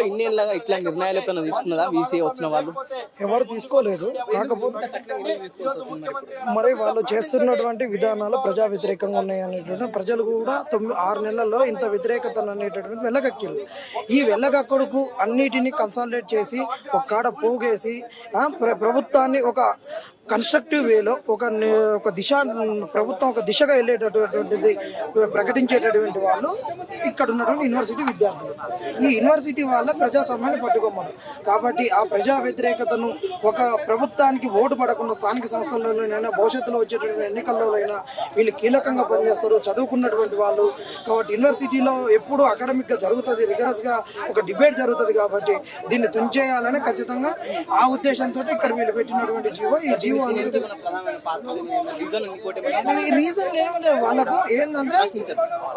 ఇన్ని ఇన్నేళ్ళగా ఇట్లాంటి నిర్ణయాలు ఎప్పుడైనా తీసుకున్నదా? వీసీ వచ్చిన వాళ్ళు? ఎవరు తీసుకోలేదు. కాకపోతే మరి వాళ్ళు చేస్తున్నటువంటి విధానాలు ప్రజా వ్యతిరేకంగా ఉన్నాయి అనేటువంటి ప్రజలు కూడా తొమ్మిది ఆరు నెలల్లో ఇంత వ్యతిరేకత అనేటటువంటి వెళ్ళగక్కిరు ఈ వెళ్ళగక్కడుకు అన్నిటినీ కన్సాలిడేట్ చేసి ఒక కాడ పోగేసి ప్ర- ప్రభుత్వాన్ని ఒక కన్స్ట్రక్టివ్ వేలో ఒక ఒక దిశ ప్రభుత్వం ఒక దిశగా వెళ్ళేటటువంటిది ప్రకటించేటటువంటి వాళ్ళు ఇక్కడ ఉన్నటువంటి యూనివర్సిటీ విద్యార్థులు. ఈ యూనివర్సిటీ వాళ్ళ ప్రజాస్వామ్యాన్ని పట్టుకోమను కాబట్టి ఆ ప్రజా వ్యతిరేకతను ఒక ప్రభుత్వానికి ఓటు పడకుండా స్థానిక సంస్థల్లోనైనా భవిష్యత్తులో వచ్చేటువంటి ఎన్నికల్లోనైనా వీళ్ళు కీలకంగా పనిచేస్తారు. చదువుకున్నటువంటి వాళ్ళు. కాబట్టి యూనివర్సిటీలో ఎప్పుడు అకాడమిక్గా జరుగుతుంది రిగరస్గా ఒక డిబేట్ జరుగుతుంది కాబట్టి దీన్ని తుంచేయాలని ఖచ్చితంగా ఆ ఉద్దేశంతో ఇక్కడ వీళ్ళు పెట్టినటువంటి జీవో ఈ జీవో రీజన్ ఏమలేదు వాళ్ళకు ఏంటంటే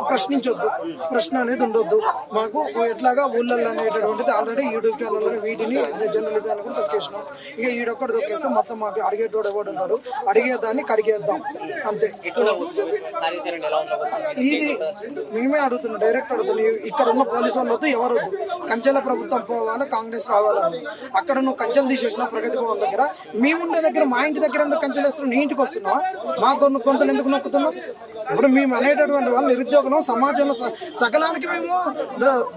ప్రశ్నించొద్దు. ప్రశ్న అనేది ఉండొద్దు. మాకు ఎట్లాగా ఊళ్ళల్లో అనేటటువంటిది ఆల్రెడీ యూట్యూబ్ ఛానల్లో వీటిని జర్నలిజాన్ని కూడా తొక్కేసినాం ఇక ఈడొక్కడు తొక్కేస్తే మొత్తం మాకు అడిగేటోడు ఎవడు ఉన్నాడు? అడిగేదాన్ని కడిగేద్దాం. అంతే. ఇది మేమే అడుగుతున్నాం డైరెక్ట్ అడుగుతున్నాం. ఇక్కడ ఉన్న పోలీసు వాళ్ళు వద్దు ఎవరు వద్దు. కంచెల ప్రభుత్వం పోవాలి కాంగ్రెస్ రావాలని. అక్కడ నువ్వు కంచెలు తీసేసిన ప్రగతి భవన్ దగ్గర. మేముండే దగ్గర మా ఇంటి దగ్గర ఎందుకు కంచెలు వేస్తున్నావు నీ ఇంటికి వస్తున్నావా? మా కొన్ని కొంతలు ఎందుకు నొక్కుతున్నావు? ఇప్పుడు మేము అనేటటువంటి వాళ్ళు నిరుద్యోగం సమాజంలో స- సకలానికి మేము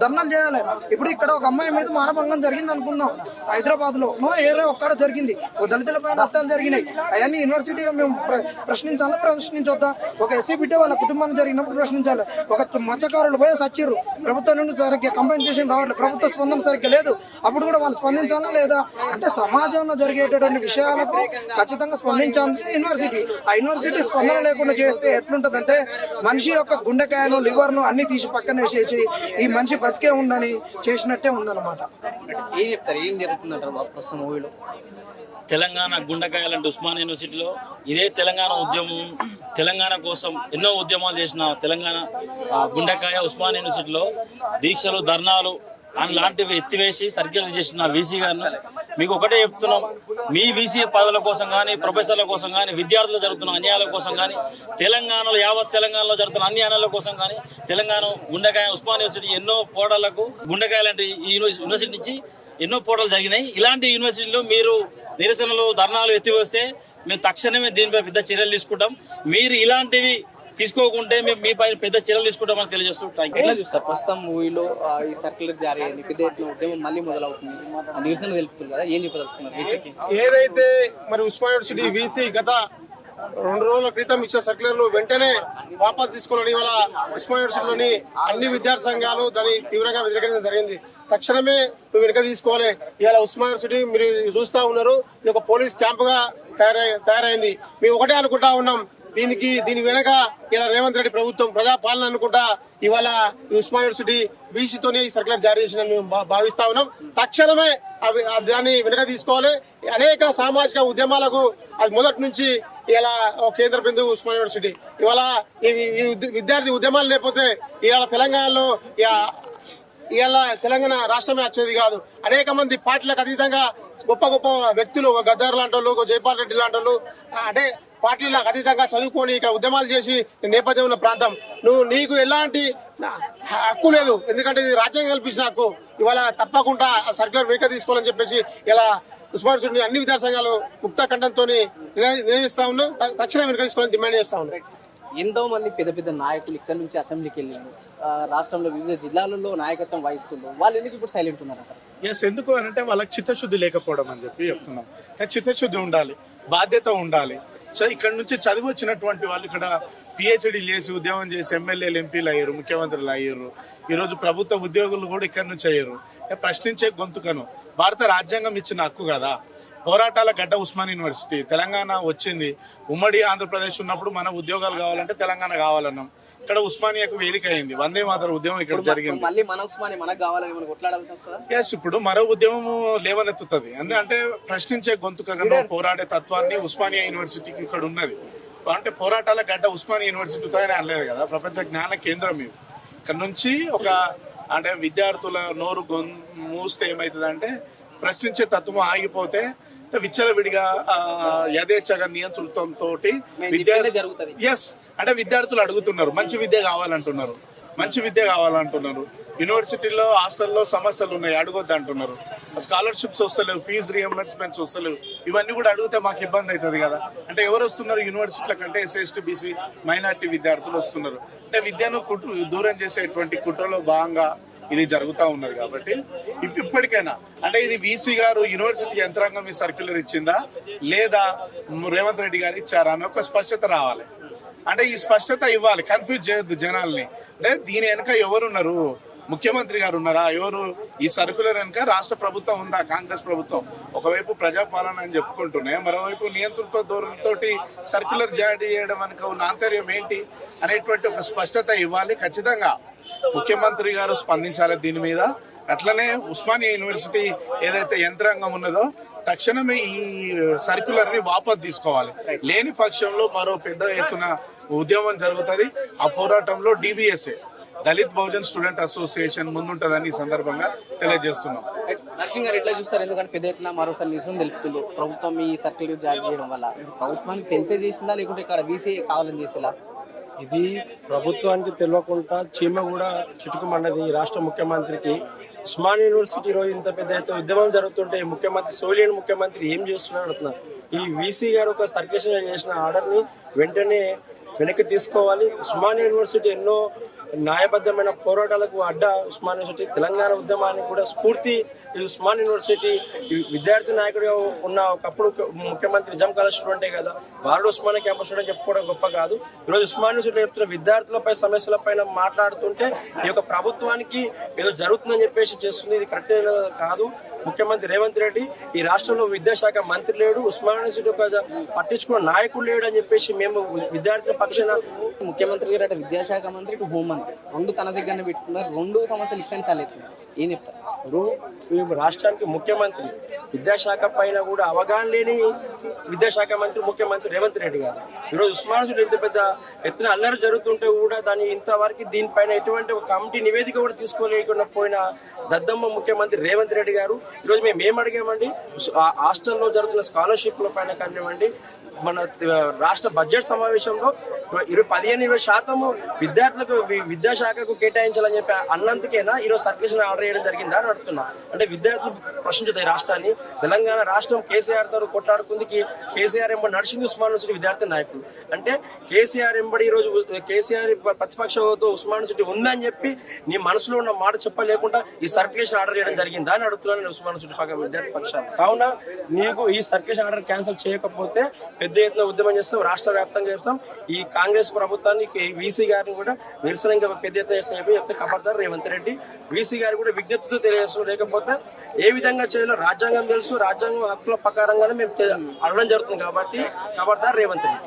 ధర్నాలు చేయాలి. ఇప్పుడు ఇక్కడ ఒక అమ్మాయి మీద మానభంగం జరిగింది అనుకుందాం. హైదరాబాద్లో ఏరే ఒక్కడ జరిగింది. ఒక దళితుల పైన హత్యలు జరిగినాయి. అవన్నీ యూనివర్సిటీగా మేము ప్ర- ప్రశ్నించాలా ప్రశ్నించొద్దా? ఒక ఎస్సీ బిడ్డ వాళ్ళ కుటుంబానికి జరిగినప్పుడు ప్రశ్నించాలి? ఒక మత్స్యకారులు పోయి సచ్చిర్రు. ప్రభుత్వం నుండి సరిగ్గా కంపెన్సేషన్ రావట్లేదు ప్రభుత్వ స్పందన సరిగ్గా లేదు. అప్పుడు కూడా వాళ్ళు స్పందించాలా లేదా? అంటే సమాజంలో జరిగేటటువంటి విషయాలకు ఖచ్చితంగా స్పందించాల్సింది యూనివర్సిటీ. ఆ యూనివర్సిటీ స్పందన లేకుండా చేస్తే ఎట్లుంటుంది ఎట్లుంటదంటే మనిషి యొక్క గుండెకాయను లివర్ను అన్ని తీసి పక్కన వేసేసి ఈ మనిషి బతికే ఉండని చేసినట్టే ఉందన్నమాట. ఏం చెప్తారు? ఏం జరుగుతుందంటారు ప్రస్తుతం మూవీలో? తెలంగాణ గుండెకాయలంటే ఉస్మాన్ యూనివర్సిటీలో ఇదే తెలంగాణ ఉద్యమం తెలంగాణ కోసం ఎన్నో ఉద్యమాలు చేసిన తెలంగాణ ఆ, గుండెకాయ ఉస్మాన్ యూనివర్సిటీలో దీక్షలు ధర్నాలు అని లాంటివి ఎత్తివేసి సర్కిల్ చేసిన వీసీ గారిని మీకు ఒకటే చెప్తున్నాం. మీ వీసీ పదవుల కోసం కానీ ప్రొఫెసర్ల కోసం కానీ విద్యార్థులు జరుగుతున్న అన్యాయాల కోసం కానీ తెలంగాణలో యావత్ తెలంగాణలో జరుగుతున్న అన్యాయాల కోసం కానీ తెలంగాణ గుండెకాయ ఉస్మాన్ యూనివర్సిటీ ఎన్నో పోరాటాలకు గుండెకాయ లాంటి యూనివర్సిటీ నుంచి ఎన్నో పోటలు జరిగినాయి. ఇలాంటి యూనివర్సిటీలో మీరు నిరసనలు ధర్నాలు ఎత్తివేస్తే మేము తక్షణమే దీనిపై పెద్ద చర్యలు తీసుకుంటాం. మీరు ఇలాంటివి తీసుకోకుంటే మేము మీ పైన పెద్ద చర్యలు తీసుకుంటామని తెలియజేస్తూ థ్యాంక్ యూ ఎట్లా చూస్తారు? ప్రస్తుతం మూవీలో ఈ సర్క్యులర్ జారీ అయింది. పెద్ద ఎత్తున ఉద్యమం మళ్ళీ మొదలవుతుంది. ఆ నిరసన తెలుపుతుంది కదా ఏం చెప్పదలుచుకున్నారు వీసీకి ఏదైతే మరి ఉస్మాన్ యూనివర్సిటీ వీసీ గత రెండు రోజుల క్రితం ఇచ్చిన సర్క్యులర్లు వెంటనే వాపస్ తీసుకుని ఇవాళ ఉస్మాన్ యూనివర్సిటీలోని అన్ని విద్యార్థి సంఘాలు దాన్ని తీవ్రంగా వ్యతిరేకించడం జరిగింది. తక్షణమే నువ్వు వెనుక తీసుకోవాలి. ఇవాళ ఉస్మాన్ యూనివర్సిటీ మీరు చూస్తా ఉన్నారు. ఇది ఒక పోలీస్ క్యాంపుగా తయారై తయారైంది. మేము ఒకటే అనుకుంటా ఉన్నాం. దీనికి దీని వెనక ఇలా రేవంత్ రెడ్డి ప్రభుత్వం ప్రజాపాలన అనుకుంటా ఇవాళ ఈ యూనివర్సిటీ బీసీతోనే ఈ సర్కులర్ జారీ చేసిన మేము భా- భావిస్తా ఉన్నాం. తక్షణమే అవి దాన్ని వెనక తీసుకోవాలి. అనేక సామాజిక ఉద్యమాలకు అది మొదటి నుంచి ఇలా కేంద్ర బిందువు ఉస్మాన్ యూనివర్సిటీ. ఇవాళ ఈ విద్యార్థి ఉద్యమాలు లేకపోతే ఇవాళ తెలంగాణలో ఇవాళ తెలంగాణ రాష్ట్రమే వచ్చేది కాదు. అనేక మంది పార్టీలకు అతీతంగా గొప్ప గొప్ప వ్యక్తులు ఒక గద్దర్ లాంటి వాళ్ళు ఒక జైపాల్ రెడ్డి లాంటి వాళ్ళు అంటే పార్టీలకు అతీతంగా చదువుకొని ఇక్కడ ఉద్యమాలు చేసి నేపథ్యం ఉన్న ప్రాంతం. నువ్వు నీకు ఎలాంటి హక్కు లేదు. ఎందుకంటే ఇది రాజ్యాంగం కల్పించిన హక్కు. ఇవాళ తప్పకుండా ఆ సర్క్యులర్ వెనుక తీసుకోవాలని చెప్పేసి ఇలా ఉస్మాన్ యూనివర్సిటీ అన్ని విద్యార్థి సంఘాలు ముక్త కంఠంతో నిర్ణయిస్తా ఉన్నాం తక్షణం వెనుక తీసుకోవాలని డిమాండ్ చేస్తా ఉన్నాం ఎంతో మంది పెద్ద పెద్ద నాయకులు ఇక్కడ నుంచి అసెంబ్లీకి వెళ్ళిండు ఆ, రాష్ట్రంలో వివిధ జిల్లాలలో నాయకత్వం వహిస్తున్నారు. వాళ్ళు ఎందుకు ఇప్పుడు సైలెంట్ ఉన్నారంట? ఎస్ ఎందుకు అని అంటే వాళ్ళకి చిత్తశుద్ధి లేకపోవడం అని చెప్పి చెప్తున్నాం. కానీ చిత్తశుద్ధి ఉండాలి. బాధ్యత ఉండాలి. ఇక్కడ నుంచి చదివి వచ్చినటువంటి వాళ్ళు ఇక్కడ పిహెచ్డి చేసి ఉద్యోగం చేసి ఎమ్మెల్యేలు ఎంపీలు అయ్యారు ముఖ్యమంత్రులు అయ్యారు. ఈరోజు ప్రభుత్వ ఉద్యోగులు కూడా ఇక్కడి నుంచి అయ్యారు. ప్రశ్నించే గొంతుకను భారత రాజ్యాంగం ఇచ్చిన హక్కు కదా. పోరాటాల గడ్డ ఉస్మాన్ యూనివర్సిటీ. తెలంగాణ వచ్చింది. ఉమ్మడి ఆంధ్రప్రదేశ్ ఉన్నప్పుడు మన ఉద్యోగాలు కావాలంటే తెలంగాణ కావాలన్నాం. ఇక్కడ ఉస్మానియాకు వేదిక అయింది. వందే మాతర ఉద్యమం ఇక్కడ జరిగింది. మళ్ళీ మన ఉస్మాని మనకు కావాలని మనకు కొట్లాడాల్సి వస్తుందా? ఎస్ ఇప్పుడు మరో ఉద్యమం లేవనెత్తుతుంది. అంటే అంటే ప్రశ్నించే గొంతుకగా పోరాడే తత్వాన్ని ఉస్మానియా యూనివర్సిటీకి ఇక్కడ ఉన్నది. అంటే పోరాటాల గడ్డ ఉస్మానియా యూనివర్సిటీతో అనలేదు కదా? ప్రపంచ జ్ఞాన కేంద్రం ఇది. ఇక్కడ నుంచి ఒక అంటే విద్యార్థుల నోరు గొం మూస్తే ఏమవుతుంది అంటే ప్రశ్నించే తత్వం ఆగిపోతే విచ్చలవిడిగా యథేచ్ఛగా చెప్పిందే జరుగుతది. ఎస్ అంటే విద్యార్థులు అడుగుతున్నారు మంచి విద్య కావాలంటున్నారు మంచి విద్య కావాలంటున్నారు. యూనివర్సిటీలో హాస్టల్లో సమస్యలు ఉన్నాయి అడగొద్దు అంటున్నారు. స్కాలర్షిప్స్ వస్తలేవు ఫీజు రియంబర్స్మెంట్స్ వస్తలేవు. ఇవన్నీ కూడా అడిగితే మాకు ఇబ్బంది అవుతుంది కదా. అంటే ఎవరు వస్తున్నారు? యూనివర్సిటీల కంటే ఎస్సీ ఎస్టీ బీసీ మైనార్టీ విద్యార్థులు వస్తున్నారు. అంటే విద్యను దూరం చేసేటువంటి కుట్రలో భాగంగా ఇది జరుగుతూ ఉన్నది కాబట్టి ఇప్పటికైనా అంటే ఇది వీసీ గారు యూనివర్సిటీ యంత్రాంగం ఈ సర్క్యులర్ ఇచ్చిందా? లేదా రేవంత్ రెడ్డి గారు ఇచ్చారా? అని ఒక స్పష్టత రావాలి. అంటే ఈ స్పష్టత ఇవ్వాలి కన్ఫ్యూజ్ చేయొద్దు జనాల్ని. అంటే దీని వెనక ఎవరున్నారు? ముఖ్యమంత్రి గారు ఉన్నారా? ఎవరు? ఈ సర్కులర్ వెనుక రాష్ట్ర ప్రభుత్వం ఉందా? కాంగ్రెస్ ప్రభుత్వం. ఒకవైపు ప్రజాపాలన అని చెప్పుకుంటూనే మరోవైపు నియంతృత్వ ధోరణితో సర్కులర్ జారీ చేయడం వెనుక ఉన్న ఆంతర్యం ఏంటి అనేటువంటి ఒక స్పష్టత ఇవ్వాలి ఖచ్చితంగా. ముఖ్యమంత్రి గారు స్పందించాలి దీని మీద. అట్లనే ఉస్మానియా యూనివర్సిటీ ఏదైతే యంత్రాంగం ఉన్నదో తక్షణమే ఈ సర్క్యులర్ని వాపస్ తీసుకోవాలి. లేని పక్షంలో మరో పెద్ద ఎత్తున ఉద్యమం జరుగుతుంది. ఆ పోరాటంలో D B S A. Dalit Bahujan student association ముందుంటుందని ఈ సందర్భంగా తెలియజేస్తున్నాం. నర్సింగ్ గారు ఎట్లా చూస్తారు? ఎందుకంటే పెద్ద ఎత్తున మరోసారి నిరసన తెలుపుతున్నారు ప్రభుత్వం ఈ సర్కిల్ జారీ చేయడం వల్ల ప్రభుత్వానికి తెలిసే చేసిందా? లేకుంటే ఇక్కడ వీసీ కావాలని చేసేలా? ఇది ప్రభుత్వానికి తెలియకుండా చీమ కూడా చిటుకుమన్నది ఈ రాష్ట్ర ముఖ్యమంత్రికి. ఉస్మాన్ యూనివర్సిటీ రోజు ఇంత పెద్ద ఎత్తున ఉద్యమం జరుగుతుంటే ఈ ముఖ్యమంత్రి సోలియన్ ముఖ్యమంత్రి ఏం చేస్తున్నాడు అడుగుతున్నా ఈ వీసీ గారు ఒక సర్క్యులేషన్ చేసిన ఆర్డర్ని వెంటనే వెనక్కి తీసుకోవాలి. ఉస్మాన్ యూనివర్సిటీ ఎన్నో న్యాయబద్ధమైన పోరాటాలకు అడ్డ ఉస్మాన్ యూనివర్సిటీ. తెలంగాణ ఉద్యమానికి కూడా స్ఫూర్తి. ఈ ఉస్మాన్ యూనివర్సిటీ ఈ విద్యార్థి నాయకుడిగా ఉన్న ఒకప్పుడు ముఖ్యమంత్రి నిజాం కాలేజ్ స్టూడెంటే కదా వారు ఉస్మాన్ క్యాంపస్ స్టూడెంట్ చెప్పుకోవడం గొప్ప కాదు. ఈరోజు ఉస్మాన్ యూనివర్సిటీ చెప్తున్న విద్యార్థులపై సమస్యలపైన మాట్లాడుతుంటే ఈ యొక్క ప్రభుత్వానికి ఏదో జరుగుతుందని చెప్పేసి చేస్తుంది. ఇది కరెక్ట్ కాదు. ముఖ్యమంత్రి రేవంత్ రెడ్డి ఈ రాష్ట్రంలో విద్యాశాఖ మంత్రి లేడు. ఉస్మాన్ యూనివర్సిటీ ఒక పట్టించుకున్న నాయకుడు లేడు అని చెప్పేసి మేము విద్యార్థుల పక్షాన ముఖ్యమంత్రి గారు అంటే విద్యాశాఖ మంత్రి. హోంమంత్రి రెండు తన దగ్గరనే పెట్టుకున్నారు. రెండు సమస్యలు ఇక్కడ తలెత్తున్నారు ఏం చెప్తారు ఇప్పుడు రాష్ట్రానికి ముఖ్యమంత్రి విద్యాశాఖ పైన కూడా అవగాహన లేని విద్యాశాఖ మంత్రి ముఖ్యమంత్రి రేవంత్ రెడ్డి గారు. ఈరోజు ఉస్మానుసులు ఎంత పెద్ద ఎత్తున అల్లరి జరుగుతుంటే కూడా దాని ఇంతవరకు దీనిపైన ఎటువంటి ఒక కమిటీ నివేదిక కూడా తీసుకోలేకుండా పోయిన దద్దమ్మ ముఖ్యమంత్రి రేవంత్ రెడ్డి గారు. ఈరోజు మేము ఏం అడిగామండి? ఆ హాస్టల్లో జరుగుతున్న స్కాలర్షిప్ల పైన కానివ్వండి మన రాష్ట్ర బడ్జెట్ సమావేశంలో ఇరవై పదిహేను ఇరవై శాతము విద్యార్థులకు విద్యాశాఖకు కేటాయించాలని చెప్పి అన్నందుకేనా? ఈరోజు సర్క్యులేషన్ ఆర్డర్ చేయడం జరిగిందా అని అడుగుతున్నా. అంటే విద్యార్థులు ప్రశ్నించుతాయి రాష్ట్రాన్ని. తెలంగాణ రాష్ట్రం కేసీఆర్తో కొట్లాడుకుంది కేసీఆర్ ఎంబడి నడిచింది ఉస్మాన్ యూనివర్సిటీ విద్యార్థి నాయకులు. అంటే కేసీఆర్ ఎంబడి ఈరోజు కేసీఆర్ ప్రతిపక్షంతో ఉస్మాన్ యూనివర్సిటీ ఉందని చెప్పి నీ మనసులో ఉన్న మాట చెప్పలేకుండా ఈ సర్క్యులేషన్ ఆర్డర్ చేయడం జరిగిందా అని అడుగుతున్నాను ఉస్మాన్ యూనివర్సిటీ పక్క విద్యార్థి పక్షాలు కావున నీకు ఈ సర్క్యులేషన్ ఆర్డర్ క్యాన్సిల్ చేయకపోతే పెద్ద ఎత్తున ఉద్యమం చేస్తాం రాష్ట్ర వ్యాప్తంగా చేస్తాం. ఈ కాంగ్రెస్ ప్రభుత్వాన్ని వీసీ గారిని కూడా నిరసన ఇంకా పెద్ద ఎత్తున చేస్తాం చెప్పి చెప్తే ఖబర్దార్ రేవంత్ రెడ్డి. వీసీ గారు కూడా విజ్ఞప్తితో తెలియజేస్తున్నాం. లేకపోతే ఏ విధంగా చేయాలో రాజ్యాంగం తెలుసు. రాజ్యాంగం హక్కుల ప్రకారంగానే మేము అడగడం జరుగుతుంది కాబట్టి ఖబర్దార్ రేవంత్ రెడ్డి.